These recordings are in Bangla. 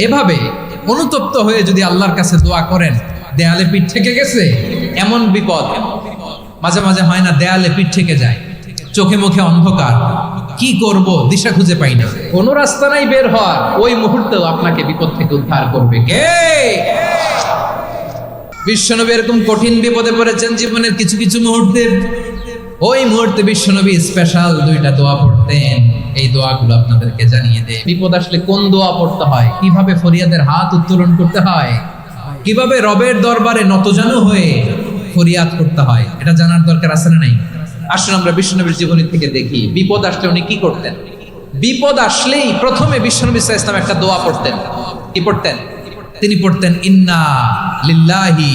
এভাবে অনুতপ্ত হয়ে যদি আল্লাহর কাছে দোয়া করেন, দেয়ালে পিঠ থেকে গেছে? এমন বিপদ। মাঝে মাঝে হয় না, দেয়ালে পিঠ থেকে যায়। চোখে মুখে অন্ধকার। কি করব? দিশা খুঁজে পাই না। কোন রাস্তা নাই বের হওয়ার। ওই মুহূর্তেও আপনাকে বিপদ থেকে উদ্ধার করবে কে? বিশ্বনবী এরকম কঠিন বিপদে পড়েছেন জীবনের কিছু কিছু মুহূর্তে ওই মুহূর্তে বিশ্বনবী স্পেশাল দুইটা দোয়া পড়তেন। এই দোয়াগুলো আপনাদেরকে জানিয়ে দেয় বিপদ আসলে কোন দোয়া পড়তে হয়? কীভাবে ফরিয়াদের হাত উত্তোলন করতে হয়? কীভাবে রবের দরবারে নতজানু হয়ে ফরিয়াদ করতে হয়? এটা জানার দরকার আছে না নাই? আসলে আমরা বিশ্বনবীর জীবনী থেকে দেখি, বিপদ আসলে উনি কি করতেন? বিপদ আসলেই প্রথমে বিশ্বনবী ওয়াসাল্লাম একটা দোয়া পড়তেন। কি পড়তেন? তিনি পড়তেন, ইন্না লিল্লাহি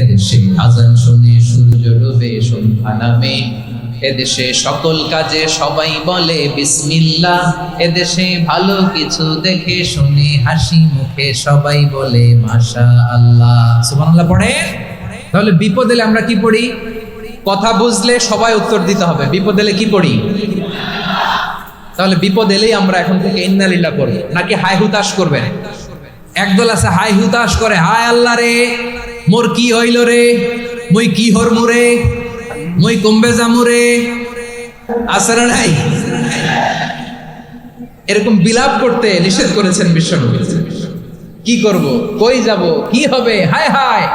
এদেশে আজান শুনে সূর্য ডুবে সন্ধ্যা নামে। এদেশে সকল কাজে সবাই বলে, বিসমিল্লাহ। এদেশে ভালো কিছু দেখে শুনে হাসি মুখে সবাই বলে মাশা আল্লাহ সুবহানাল্লাহ পড়ে তাহলে বিপদ এলে আমরা কি পড়ি? কথা বুঝলে সবাই উত্তর দিতে হবে। বিপদ এলে কি পড়ি? তাহলে বিপদ এলেই আমরা এখন থেকে ইন্নালিল্লা পড়ি নাকি হাই হুতাশ করবেন? একদল আছে হাই হুতাশ করে। হায় আল্লাহ রে! মোর কি হইল রে? মুই কি হরমু রে? মুই কমবে জামু রে? না নাই? এরকম বিলাপ করতে নিষেধ করেছেন বিশ্বনবী। কি করব? কই যাব? কি হবে? হায় হায়!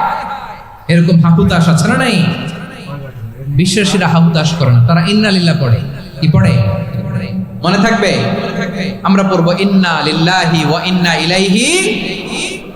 এরকম হাহুতাশ আছে না নাই? বিশ্বাসীরা হাহুতাশ করে না। তারা ইন্নালিল্লাহ পড়ে। কি পড়ে? মনে থাকবে? আমরা পড়ব ইন্না লিল্লাহি ওয়া ইন্না ইলাইহি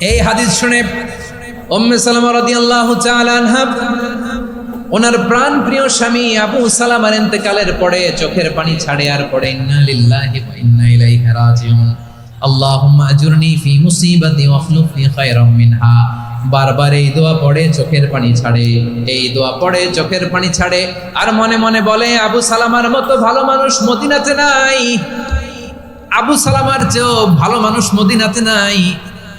এই হাদিস শুনে উম্মে সালামা রাদিয়াল্লাহু তাআলা আনহা ওনার প্রাণ প্রিয় স্বামী আবু সালামার ইন্তেকালের পরে চোখের পানি ছাড়ে আর পড়ে, ইন্না ফি বারবার এই দোয়া পড়ে, চোখের পানি ছাড়ে। এই দোয়া পড়ে, চোখের পানি ছাড়ে। আর মনে মনে বলে, আবু সালামার মতো ভালো মানুষ মদিনাতে নাই। আবু সালামার চেয়েও ভালো মানুষ মদিনাতে নাই।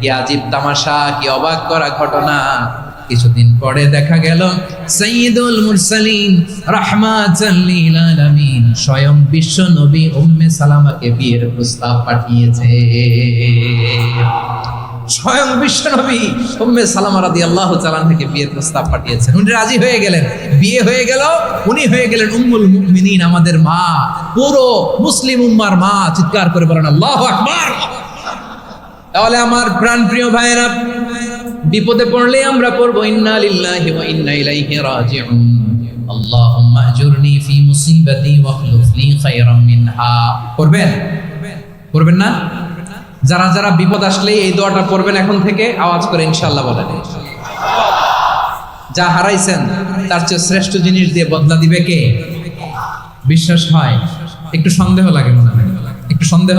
কি আজীব তামাশা, কি অবাক করা ঘটনা। কিছুদিন পরে দেখা গেল সৈয়দুল মুরসালিন, রাহমাতাল আলামিন, স্বয়ং বিশ্ব নবী উম্মে সালামাকে বিয়ের প্রস্তাব পাঠিয়েছে। স্বয়ং বিশ্ব নবী উম্মে সালামা রাদিয়াল্লাহু তাআলা থেকে বিয়ের প্রস্তাব পাঠিয়েছেন। উনি রাজি হয়ে গেলেন। বিয়ে হয়ে গেল, উনি হয়ে গেলেন উম্মুল মুমিনিন, আমাদের মা, পুরো মুসলিম উম্মার মা। চিৎকার করে বলেন, আল্লাহু আকবার! তাহলে আমার প্রাণ প্রিয় ভাইয়েরা, বিপদে পড়লে আমরা পড়ব, ইন্না লিল্লাহি ওয়া ইন্না ইলাইহি রাজিউন। আল্লাহুম্মা আজুরনি ফি মুসিবাতি ওয়াখলুফ লি খায়রাম মিনহা। পড়বেন? পড়বেন না? যারা যারা বিপদ আসলে এই দোয়াটা পড়বেন এখন থেকে, আওয়াজ করে ইনশাআল্লাহ বলেন যা হারাইছেন, তার চেয়ে শ্রেষ্ঠ জিনিস দিয়ে বদলা দিবে কে? বিশ্বাস হয়? একটু সন্দেহ লাগে মনে হয়। একটু সন্দেহ?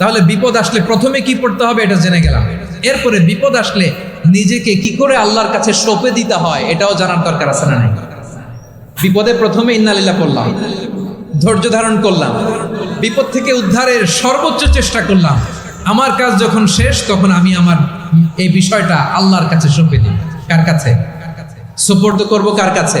তাহলে বিপদ আসলে প্রথমে কি পড়তে হবে এটা জেনে গেলাম। এরপরে বিপদ আসলে নিজেকে কি করে আল্লাহর কাছে সঁপে দিতে হয় এটাও জানার দরকার আছে না বিপদে প্রথমে ইন্নালিল্লাহ করলাম, ধৈর্য ধারণ করলাম, বিপদ থেকে উদ্ধারের সর্বোচ্চ চেষ্টা করলাম। আমার কাজ যখন শেষ, তখন আমি আমার এই বিষয়টা আল্লাহর কাছে সঁপে দিই। কার কাছে? সুপর্দ করব কার কাছে?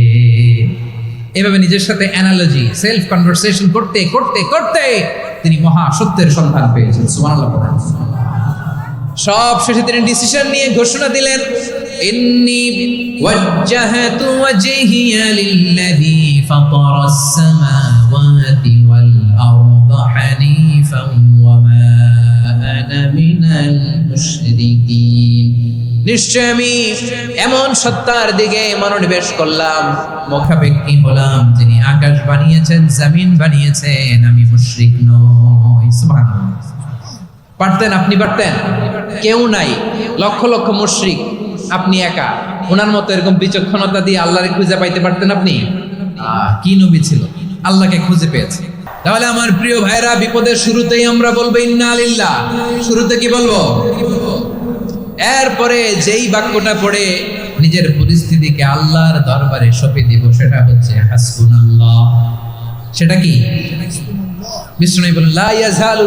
এভাবে নিজের সাথে অ্যানালজি সেলফ কনভারসেশন করতে করতে করতে তিনি মহা সত্যের সন্ধান পেয়েছেন, সুবহানাল্লাহ সব শেষে তিনি ডিসিশন নিয়ে ঘোষণা দিলেন, ইন্নি ওয়াজ্জাহাতু ওয়াজহিয়া লিল্লাযী ফাতারাস সামাওয়াতি ওয়াল আরদা। নিশ্চয় আমি এমন সত্তার দিকে মনোনিবেশ করলাম। মুখাপেক্ষী হলাম যিনি আকাশ বানিয়েছেন, জমিন বানিয়েছেন, আমি মুশরিক নই। পারতেন আপনি, পারতেন? কেউ নাই। লক্ষ লক্ষ মুশরিক। আপনি একা। ওনার মতো এরকম বিচক্ষণতা দিয়ে আল্লাহরে খুঁজে পাইতে পারতেন আপনি? কি নবী ছিল? আল্লাহকে খুঁজে পেয়েছে। তাহলে আমার প্রিয় ভাইরা, বিপদের শুরুতেই আমরা বলব, ইন্না আলিল্লাহ শুরুতে কি বলব? এরপরে যেই বাক্যটা পড়ে, নিজের পরিস্থিতিকে আল্লাহর দরবারে সঁপে দিব, সেটা হচ্ছে হাসবুনাল্লাহ। সেটা কি? বিষ্ণু বলেন, লা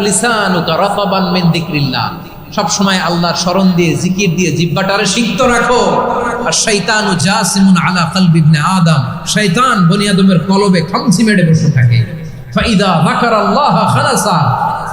লিসানুকা মিন যিকরিল্লাহ। সব সময় আল্লাহর স্মরণ দিয়ে, জিকির দিয়ে জিহ্বাটারে সিক্ত রাখো। আর শয়তানু জাসিমুন আলা কলবি ইবনে আদম। শয়তান বনি আদমের কলবে খামচি মেরে বসে থাকে। ফাইদা যাকার আল্লাহ খালাসা।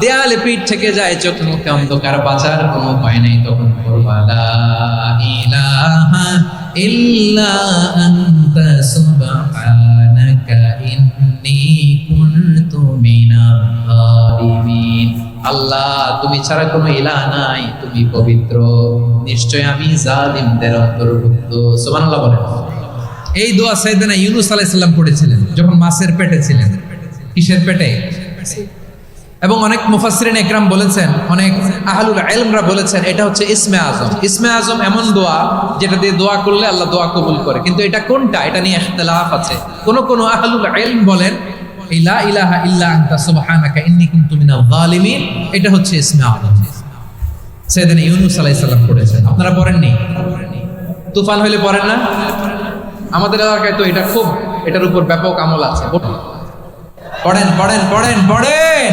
দেয়ালে পিঠ থেকে যায় চোখে মুখে অন্ধকার, বাঁচার কোনো উপায় নেই, তখন আল্লাহ, তুমি ছাড়া কোনো ইলাহ নাই, তুমি পবিত্র। নিশ্চয় আমি জালিমদের অন্তর্ভুক্ত। সুবহানাল্লাহ বলেন। এই দোয়া সাইয়েদনা ইউনুস আলাইহিস পড়েছিলেন, যখন মাছের পেটে ছিলেন। কিসের পেটে? এবং অনেক মুফাসসিরিন একরাম বলেছেন, অনেক আহলুল ইলমরা বলেছেন, এটা হচ্ছে ইসমে আজম। ইসমে আজম এমন দোয়া যেটা দিয়ে দোয়া করলে আল্লাহ দোয়া কবুল করে। কিন্তু এটা কোনটা? এটা নিয়ে ইখতিলাফ আছে। কোন কোন আহলুল ইলম বলেন, এই লা ইলাহা ইল্লা আনতা সুবহানাকা ইন্নী কুনতু মিনাল জালিমিন এটা হচ্ছে ইসমে আজম। সাইয়েদনা ইউনুস আলাইহিস সালাম পড়েছেন। আপনারা পড়েননি? তুফান হইলে পড়েন না? আমাদের এলাকায় তো এটা খুব, এটার উপর ব্যাপক আমল আছে। পড়েন পড়েন পড়েন পড়েন!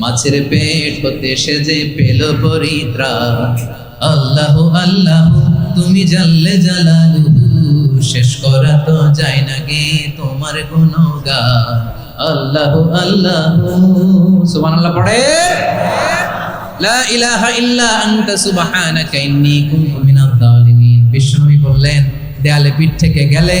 মাছের পেট হতে সেজে পেল পরিত্রাণ আল্লাহ আল্লাহ, তুমি জানলে জালালু, শেষ করা তো যায় না গে তোমার গুণগান। আল্লাহ আল্লাহ। সুবহানাল্লাহ পড়ে। লা ইলাহা ইল্লা আনতা সুবহানাকা ইন্নী কুনতু মিনাজ জালিমিন বিষ্ণুই বললেন, দেয়ালে পিঠ থেকে গেলে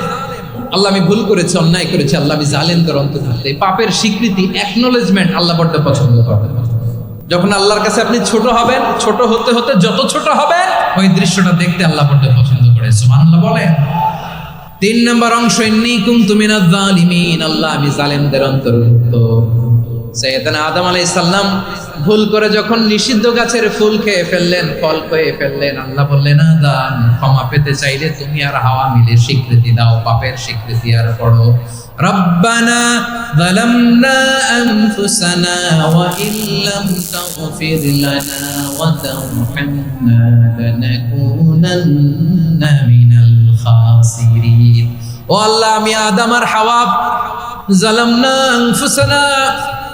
আল্লাহ আমি ভুল করেছি, অন্যায় করেছি, আল্লাহ আমি জালেমদের অন্তর্ভুক্ত এই পাপের স্বীকৃতি অ্যাকনোলেজমেন্ট আল্লাহ বড্ড পছন্দ করে যখন আল্লাহর কাছে আপনি ছোট হবেন, ছোট হতে হতে যত ছোট হবেন, ওই দৃশ্যটা দেখতে আল্লাহ বড্ড পছন্দ করে। সুবহানাল্লাহ বলেন। তিন নম্বর অংশ, ইন্নী তুমি মিনাজ জালিমিন, আল্লাহ আমি জালেমদের অন্তর্ভুক্ত। সৈয়দনা আদম আলাইহিস সালাম ভুল করে যখন নিষিদ্ধ গাছের ফুল খেয়ে ফেললেন ফল খেয়ে ফেললেন আল্লাহ বললেন আদম ক্ষমা পেতে চাইলে তুমি আর হাওয়া মিলে স্বীকৃতি দাও পাপের স্বীকৃতি আর পড়ো ربنا ظلمنا أنفسنا وإن لم تغفر لنا وترحمنا لنكونن من الخاسرين ও আল্লাহ আমি আদম আর হাওয়া জালামনা আনফুসানা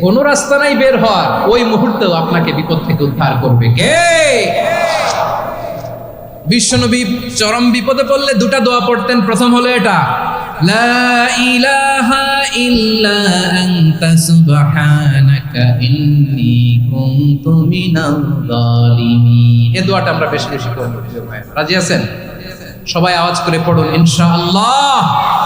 কোনো রাস্তা নাই বের হওয়ার। ওই মুহূর্তেও আপনাকে বিপদ থেকে উদ্ধার করবে কে? বিশ্বনবী চরম বিপদে পড়লে দুটা দোয়া পড়তেন। প্রথম হলো এটা, লা ইলাহা দোয়াটা বেশি আছেন? সবাই আওয়াজ করে পড়ুন, ইনশাআল্লাহ।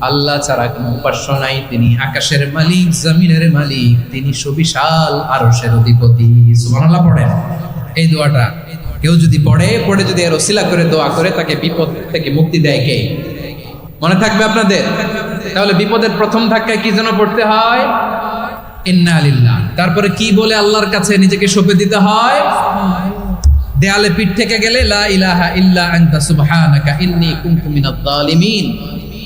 আল্লাহ ছাড়া কোনো উপাস্য নাই। তিনি আকাশের মালিক, জমিনের মালিক, তিনি সুবিশাল আরশের অধিপতি। সুবহানাল্লাহ, পড়েন। এই দোয়াটা কেউ যদি পড়ে পড়ে যদি এর ওসিলা করে, দোয়া করে, তাকে বিপদ থেকে মুক্তি দেয় কে? মনে থাকবে আপনাদের? তাহলে বিপদের প্রথম ধাক্কায় কি যেন পড়তে হয়? ইন্না লিল্লাহ। তারপরে কি বলে আল্লাহর কাছে নিজেকে সঁপে দিতে হয়? দেয়ালে পিঠ থেকে গেলে, লা ইলাহা ইল্লা আনতা সুবহানাকা ইন্নী কুনতু মিনাজ জালিমিন